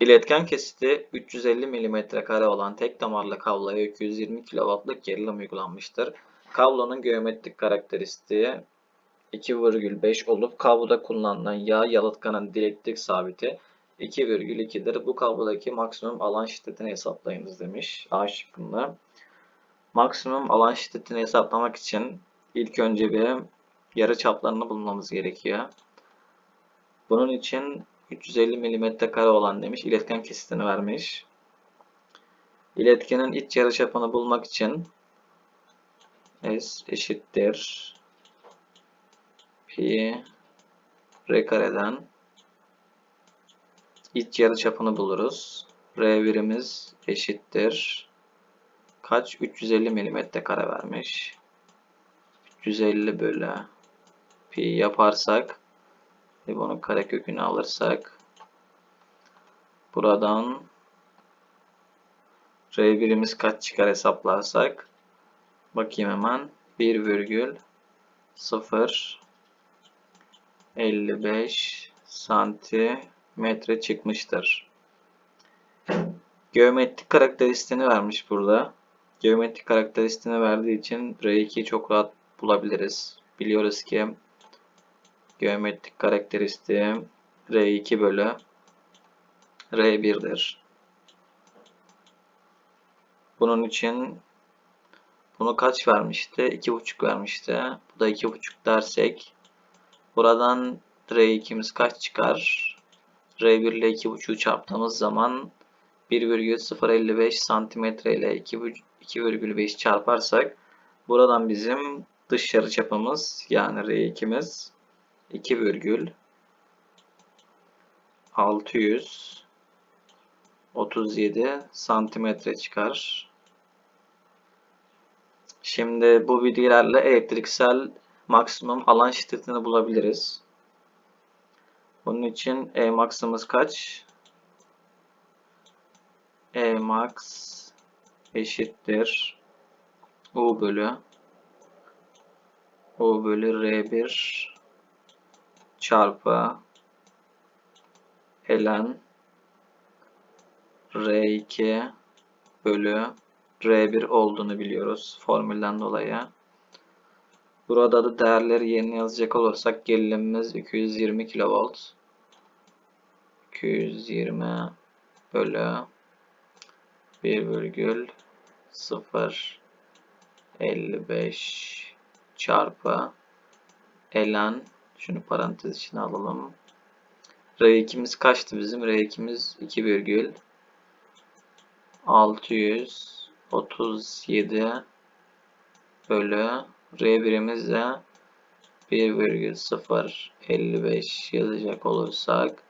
İletken kesiti 350 mm kare olan tek damarlı kabloya 220 kW'lık gerilim uygulanmıştır. Kablonun geometrik karakteristiği 2,5 olup kabloda kullanılan yağ yalıtkanın dielektrik sabiti 2,2'dir. Bu kablodaki maksimum alan şiddetini hesaplayınız demiş A şıkkında. Maksimum alan şiddetini hesaplamak için ilk önce bir yarı çaplarını bulmamız gerekiyor. Bunun için 350 mm kare olan demiş. iletken kesitini vermiş. İletkenin iç yarıçapını bulmak için S eşittir pi r kareden iç yarıçapını buluruz. R birimiz eşittir kaç? 350 mm kare vermiş. 350 bölü pi yaparsak ve bunun karekökünü alırsak buradan R birimiz kaç çıkar hesaplarsak bakayım hemen 1,0 55 santimetre çıkmıştır. Geometrik karakteristiğini vermiş burada. Geometrik karakteristiğini verdiği için R2'yi çok rahat bulabiliriz. Biliyoruz ki geometrik karakteristiği R2 bölü R1'dir. Bunun için bunu kaç vermişti? 2,5 vermişti. Bu da 2,5 dersek buradan R2'miz kaç çıkar? R1 ile 2,5'u çarptığımız zaman 1,055 santimetre ile 2,5 çarparsak buradan bizim dış yarıçapımız yani R2'miz 2 virgül 637 santimetre çıkar. Şimdi bu bilgilerle elektriksel maksimum alan şiddetini bulabiliriz. Bunun için E maksimumuz kaç? E max eşittir U bölü U bölü R1 çarpı ln R2 bölü R1 olduğunu biliyoruz formülden dolayı. Burada da değerleri yerine yazacak olursak gerilimimiz 220 kV. 220 bölü 1,055 çarpı ln şunu parantez içine alalım. R2'miz kaçtı bizim? R2'miz 2 virgül 637 bölü R1'imiz de 1,055 yazacak olursak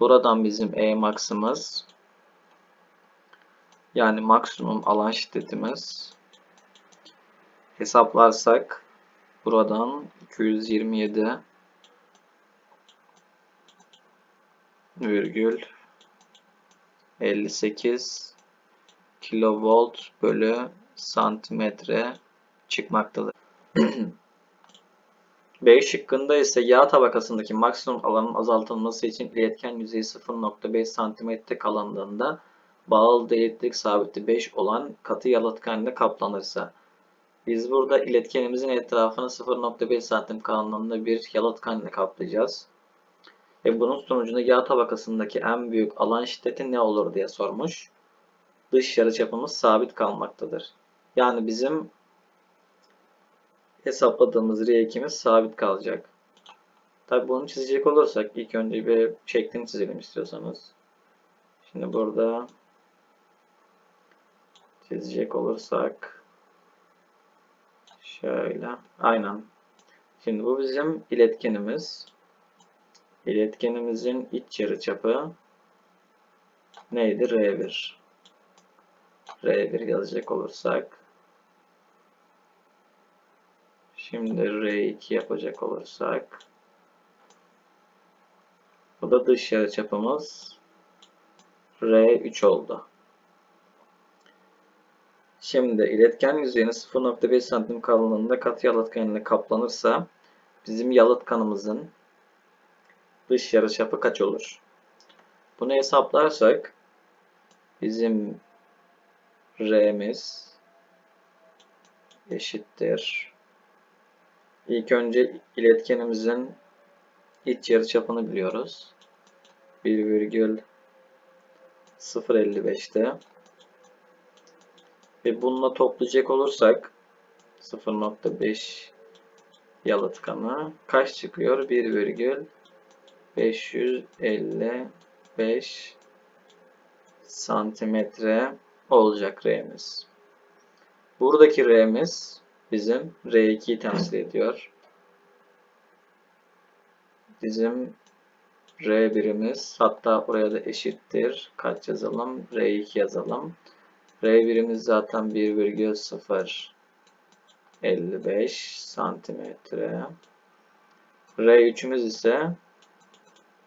buradan bizim E max'ımız yani maksimum alan şiddetimiz hesaplarsak buradan 227 virgül 58 kilovolt bölü santimetre çıkmaktadır. B şıkkında ise yağ tabakasındaki maksimum alanın azaltılması için iletken yüzeyi 0.5 cm kalınlığında bağlı elektrik sabiti 5 olan katı yalıtkan ile kaplanırsa biz burada iletkenimizin etrafını 0.5 santim kalınlığında bir yalıtkan ile kaplayacağız. Ve bunun sonucunda yağ tabakasındaki en büyük alan şiddeti ne olur diye sormuş. Dış yarıçapımız sabit kalmaktadır. Yani bizim hesapladığımız R2'miz sabit kalacak. Tabi bunu çizecek olursak ilk önce bir şeklini çizelim istiyorsanız. Şimdi burada çizecek olursak şöyle aynen. Şimdi bu bizim iletkenimiz. İletkenimizin iç yarıçapı neydi? R1. R1 yazacak olursak şimdi R2 yapacak olursak bu da dış yarıçapımız R3 oldu. Şimdi iletken yüzeyini 0.5 santim kalınlığında katı yalıtkan ile kaplanırsa bizim yalıtkanımızın dış yarıçapı kaç olur? Bunu hesaplarsak bizim R'miz eşittir. İlk önce iletkenimizin iç yarıçapını biliyoruz. 1,055'te ve bununla toplayacak olursak 0.5 yalıtkanı kaç çıkıyor? 1,555 santimetre olacak R'miz. Buradaki R'miz bizim R2'yi temsil ediyor. Bizim R birimiz hatta buraya da eşittir. Kaç yazalım? R2 yazalım. R birimiz zaten 1,055 santimetre. R3'ümüz ise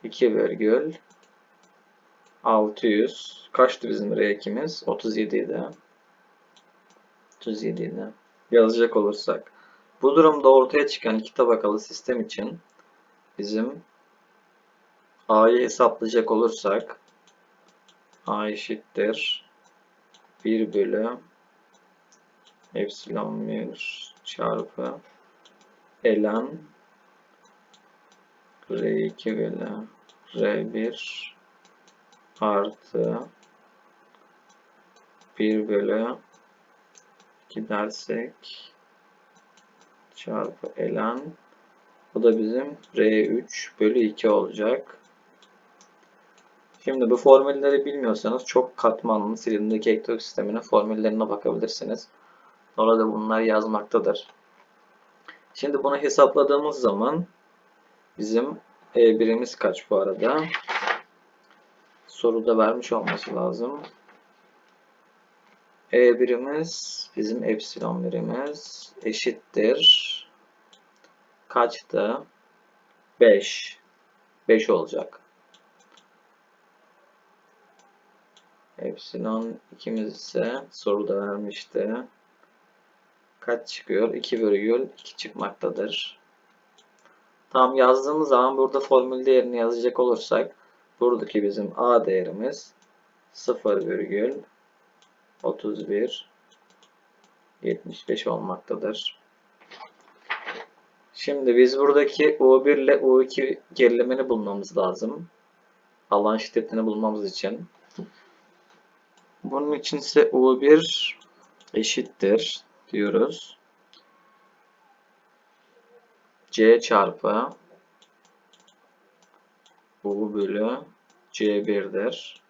2,600. Kaçtı bizim R2'miz? 37 idi. 37 idi. Yazacak olursak. Bu durumda ortaya çıkan iki tabakalı sistem için bizim A'yı hesaplayacak olursak A eşittir 1 bölü epsilon 1 çarpı ln R2 bölü R1 artı 1 bölü 2 dersek çarpı ln bu da bizim R3 bölü 2 olacak. Şimdi bu formülleri bilmiyorsanız çok katmanlı silindik elektrik sisteminin formüllerine bakabilirsiniz. Orada bunlar yazmaktadır. Şimdi bunu hesapladığımız zaman bizim E birimiz kaç bu arada? Soruda vermiş olması lazım. E birimiz bizim epsilon birimiz eşittir. Kaçtı? 5. 5 olacak. Epsilon ikimiz ise soruda vermişti. Kaç çıkıyor? 2,2 çıkmaktadır. Tam yazdığımız zaman burada formül değerini yazacak olursak buradaki bizim A değerimiz 0,31 75 olmaktadır. Şimdi biz buradaki U1 ile U2 gerilimini bulmamız lazım. Alan şiddetini bulmamız için. Bunun için ise U1 eşittir diyoruz. C çarpı U bölü C1'dir.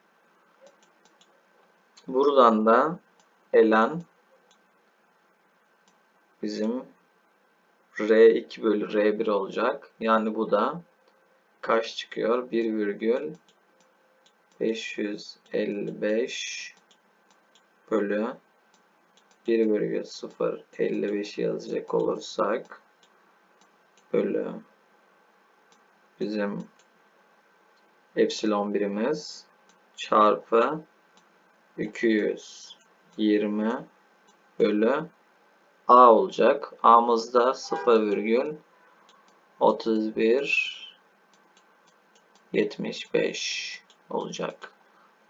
Buradan da ln bizim R2 bölü R1 olacak. Yani bu da kaç çıkıyor? 1,555 bölü 1,055 yazacak olursak bölü bizim epsilon birimiz çarpı 220 bölü A olacak. A'mızda 0,31 75 olacak.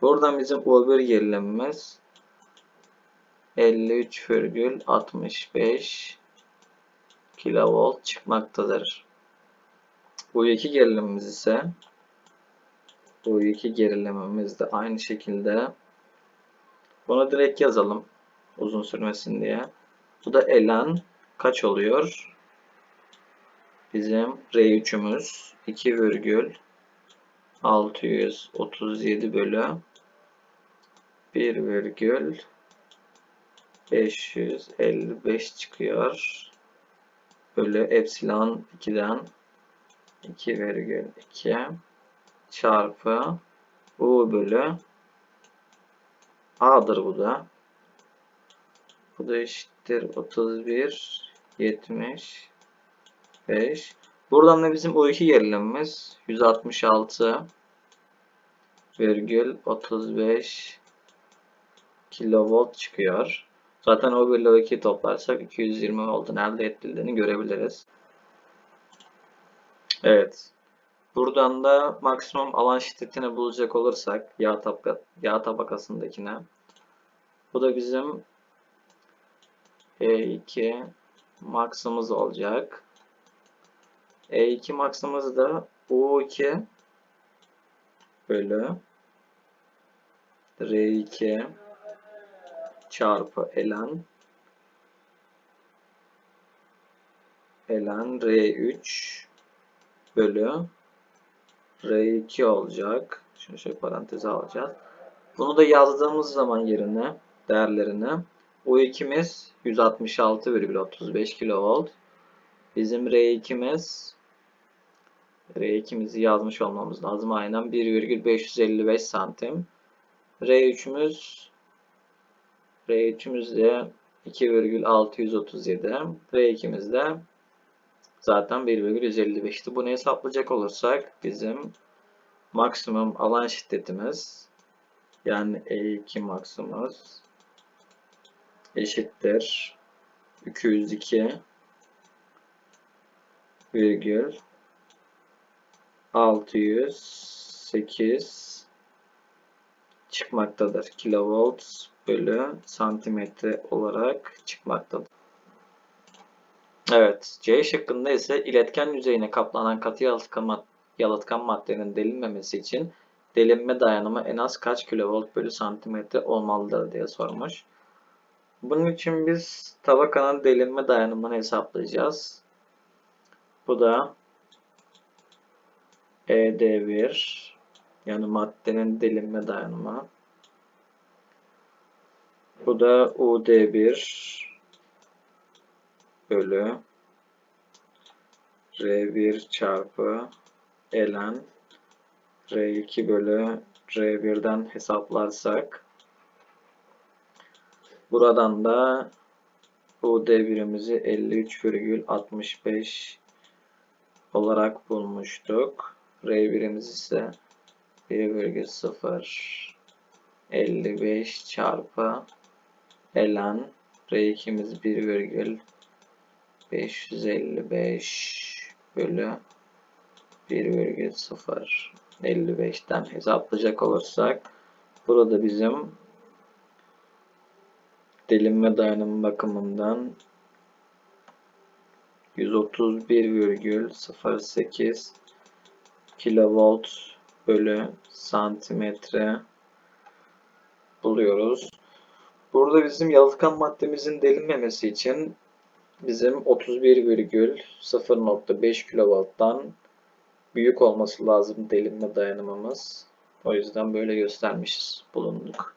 Buradan bizim U1 gerilimimiz 53,65 kilovolt çıkmaktadır. U2 gerilimimiz ise U2 gerilimimiz de aynı şekilde bunu direkt yazalım uzun sürmesin diye. Bu da ln kaç oluyor? Bizim R3'ümüz 2,637 bölü 1,555 çıkıyor. Bölü epsilon 2'den 2,2 çarpı U bölü A'dır bu da. Bu da eşittir 31 75 Buradan da bizim U2 gerilimimiz 166 virgül 35 kilovolt çıkıyor. Zaten o 1 ile o 2 toplarsak 220 voltun elde edildiğini görebiliriz. Evet. Buradan da maksimum alan şiddetini bulacak olursak yağ, tabaka, yağ tabakasındakine. Bu da bizim E2 max'ımız olacak. E2 max'ımız da U2 bölü R2 çarpı ln ln R3 bölü R2 olacak. Şunu şöyle paranteze alacağız. Bunu da yazdığımız zaman yerine değerlerini U2'miz 166,35 kV. Bizim R2'miz R2'mizi yazmış olmamız lazım. Aynen 1,555 santim. R3'ümüz R3'ümüz de 2,637. R2'miz de zaten 1,155'ti. Bunu hesaplayacak olursak bizim maksimum alan şiddetimiz yani E2 maksimumuz eşittir 202 virgül 608 çıkmaktadır. Kilovolt bölü santimetre olarak çıkmaktadır. Evet, C şıkkında ise iletken yüzeyine kaplanan katı yalıtkan, mad yalıtkan maddenin delinmemesi için delinme dayanımı en az kaç kilovolt bölü santimetre olmalıdır diye sormuş. Bunun için biz tabakanın delinme dayanımını hesaplayacağız. Bu da ED1 yani maddenin delinme dayanımı. Bu da UD1 bölü R1 çarpı ln R2 bölü R1'den hesaplarsak buradan da UD1'imizi 53,65 olarak bulmuştuk. R1'imiz ise 1,0 55 çarpı ln R2'miz 1,555 bölü 1,0 55'ten hesaplayacak olursak burada bizim delinme dayanımı bakımından 131,08 kilovolt bölü santimetre buluyoruz. Burada bizim yalıtkan maddemizin delinmemesi için bizim 31,0.5 kilovolttan büyük olması lazım delinme dayanımımız. O yüzden böyle göstermişiz bulunduk.